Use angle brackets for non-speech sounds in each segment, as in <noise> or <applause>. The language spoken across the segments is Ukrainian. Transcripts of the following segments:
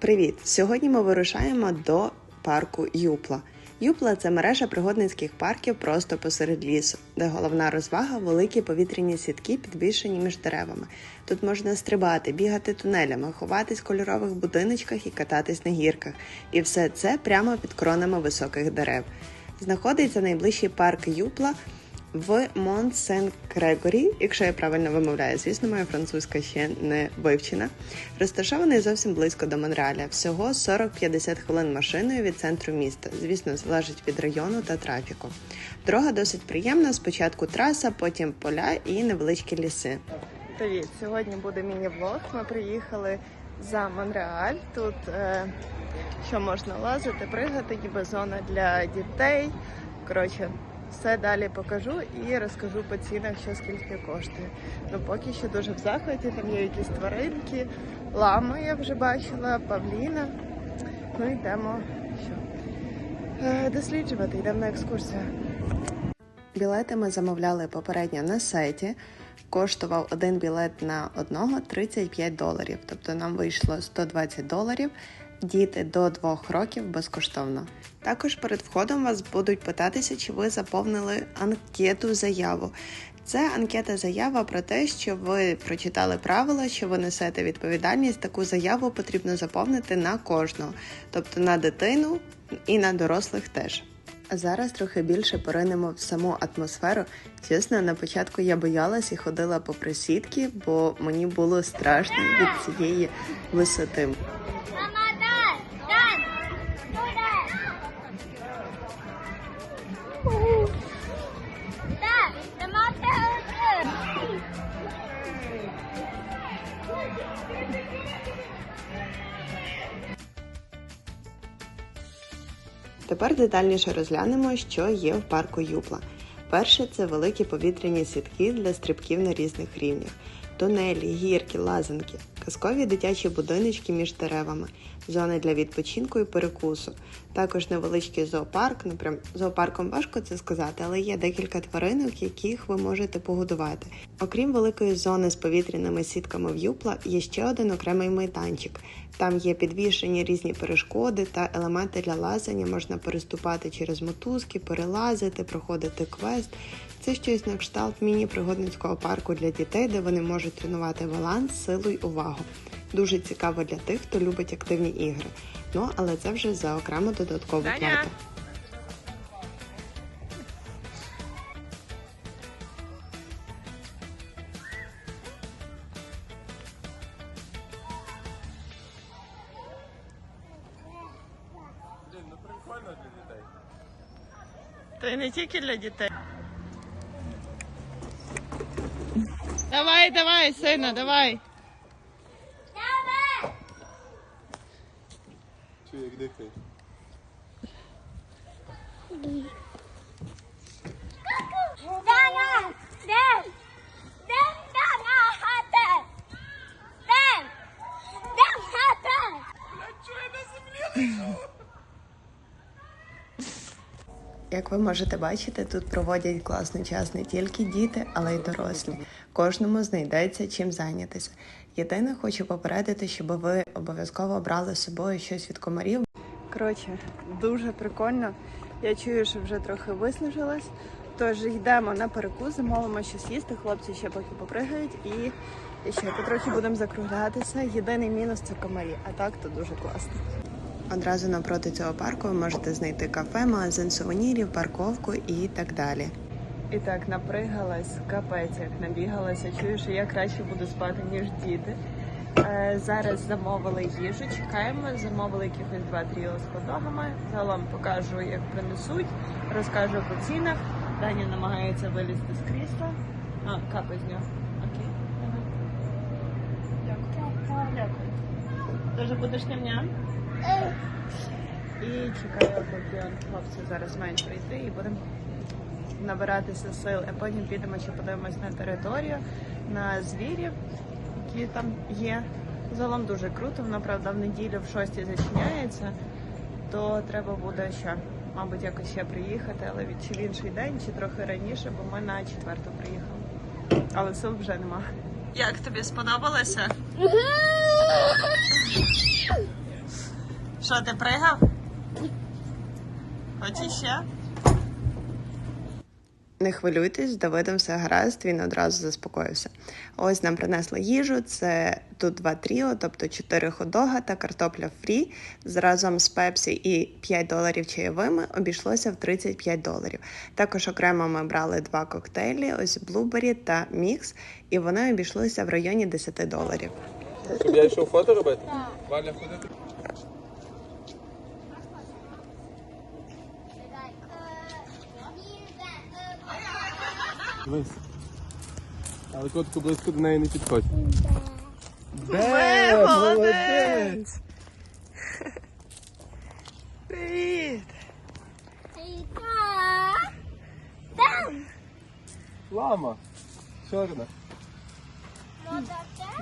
Привіт! Сьогодні ми вирушаємо до парку Юпла. Юпла це мережа пригодницьких парків просто посеред лісу, де головна розвага великі повітряні сітки, підвішені між деревами. Тут можна стрибати, бігати тунелями, ховатись в кольорових будиночках і кататись на гірках. І все це прямо під кронами високих дерев. Знаходиться найближчий парк Юпла в Монт Сен Крегорі, якщо я правильно вимовляю, звісно, моя французька ще не вивчена. Розташований зовсім близько до Монреаля, всього 40-50 хвилин машиною від центру міста. Звісно, залежить від району та трафіку. Дорога досить приємна. Спочатку траса, потім поля і невеличкі ліси. Привіт! Сьогодні буде міні-влог. Ми приїхали за Монреаль. Тут е, що можна лазити, пригати, ніби зона для дітей. Коротше, все далі покажу і розкажу по цінах, що скільки коштує. Ну поки що дуже в захваті, там є якісь тваринки, лами я вже бачила, павліна. Ну йдемо що? Е, досліджувати, йдемо на екскурсію. Білети ми замовляли попередньо на сайті. Коштував один білет на одного 35 доларів. Тобто нам вийшло 120 доларів. Діти до двох років безкоштовно. Також перед входом вас будуть питатися, чи ви заповнили анкету заяву. Це анкета заява про те, що ви прочитали правила, що ви несете відповідальність. Таку заяву потрібно заповнити на кожного, тобто на дитину і на дорослих теж. А зараз трохи більше поринемо в саму атмосферу. Чесно, на початку я боялась і ходила по присідки, бо мені було страшно від цієї висоти. Тепер детальніше розглянемо, що є в парку Юпла. Перше це великі повітряні сітки для стрибків на різних рівнях, тунелі, гірки, лазанки, казкові дитячі будиночки між деревами, зони для відпочинку і перекусу. Також невеличкий зоопарк. Ну зоопарком важко це сказати, але є декілька тваринок, яких ви можете погодувати. Окрім великої зони з повітряними сітками в Юпла, є ще один окремий майданчик. Там є підвішені різні перешкоди та елементи для лазання. Можна переступати через мотузки, перелазити, проходити квест. Це щось на кшталт міні-пригодницького парку для дітей, де вони можуть тренувати баланс, силу й увагу. Дуже цікаво для тих, хто любить активні ігри. Ну але це вже за окремо додаткову Даня! плату. Та й не тільки для дітей. Давай, давай, сина, давай. Чую, як дихає. Як ви можете бачити, тут проводять класний час не тільки діти, але й дорослі. Кожному знайдеться чим зайнятися. Єдине, хочу попередити, щоб ви обов'язково брали з собою щось від комарів. Коротше, дуже прикольно. Я чую, що вже трохи виснажилась. Тож йдемо на перекус, замовимо щось їсти. Хлопці ще поки попригають і, ще потрохи будемо закруглятися. Єдиний мінус це комарі, а так то дуже класно. Одразу напроти цього парку ви можете знайти кафе, магазин сувенірів, парковку і так далі. І так напригалась, капець, як набігалася. Чую, що я краще буду спати, ніж діти. Е, зараз замовили їжу, чекаємо, замовили якихось два тріо з ходогами. Загалом покажу, як принесуть, розкажу по цінах. Даня намагається вилізти з крісла. А, капай з нього. Окей. Дякую. Дякую. Дуже будеш ням-ням? І чекаю, поки хлопці зараз мають прийти і будемо набиратися сил. А потім підемо ще подивимось на територію, на звірів, які там є. Загалом дуже круто. Воно правда в неділю в шостій зачиняється, то треба буде ще, мабуть, якось ще приїхати, але чи в інший день, чи трохи раніше, бо ми на четверту приїхали. Але сил вже нема. Як тобі сподобалося? <laughs> Що, ти пригав? Хочеш ще? Не хвилюйтесь, з Давидом все гаразд, він одразу заспокоївся. Ось нам принесли їжу. Це тут два тріо, тобто 4 ходога та картопля фрі. Разом з пепсі і 5 доларів чайовими обійшлося в 35 доларів. Також окремо ми брали два коктейлі, ось блубері та мікс, і вони обійшлися в районі 10 доларів. Щоб я йшов фото робити? Валя, ходити. Дивись. Але котку близько до неї не підходь. Де? молодець! <laughs> Привіт! Лама. Чорна.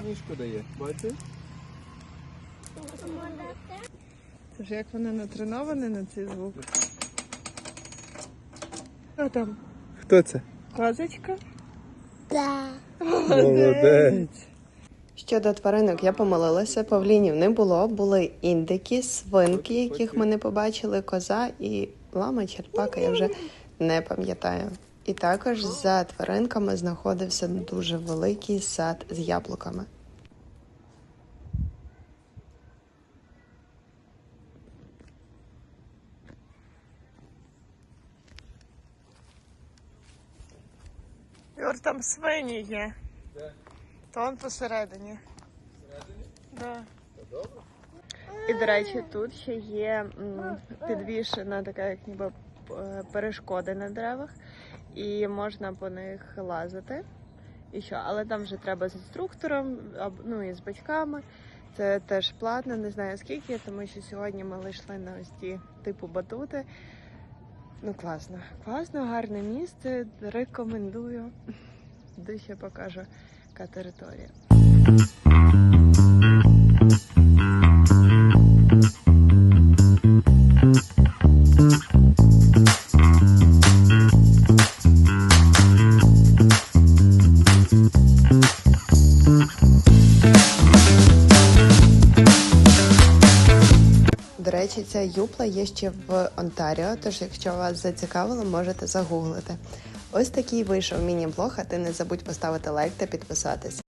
Ніжку дає. Бачиш? Це ж як вони натреновані на цей звук. Що там? Хто це? Козочка? Молодець. Щодо тваринок, я помилилася, павлінів не було. Були індики, свинки, яких ми не побачили, коза і лама, черпака, я вже не пам'ятаю. І також за тваринками знаходився дуже великий сад з яблуками. Юр, там свині є. То он посередині. Да. І, до речі, тут ще є м, підвішена така, як ніби е, перешкоди на деревах, і можна по них лазити. І що? Але там вже треба з інструктором, ну і з батьками. Це теж платно, не знаю скільки, тому що сьогодні ми лишли на ось ті типу батути. Ну, класно, класно, гарне місце. Рекомендую. Де ще покажу, яка територія. Речі, ця юпла є ще в Онтаріо, тож якщо вас зацікавило, можете загуглити. Ось такий вийшов міні-блог, а ти не забудь поставити лайк та підписатись.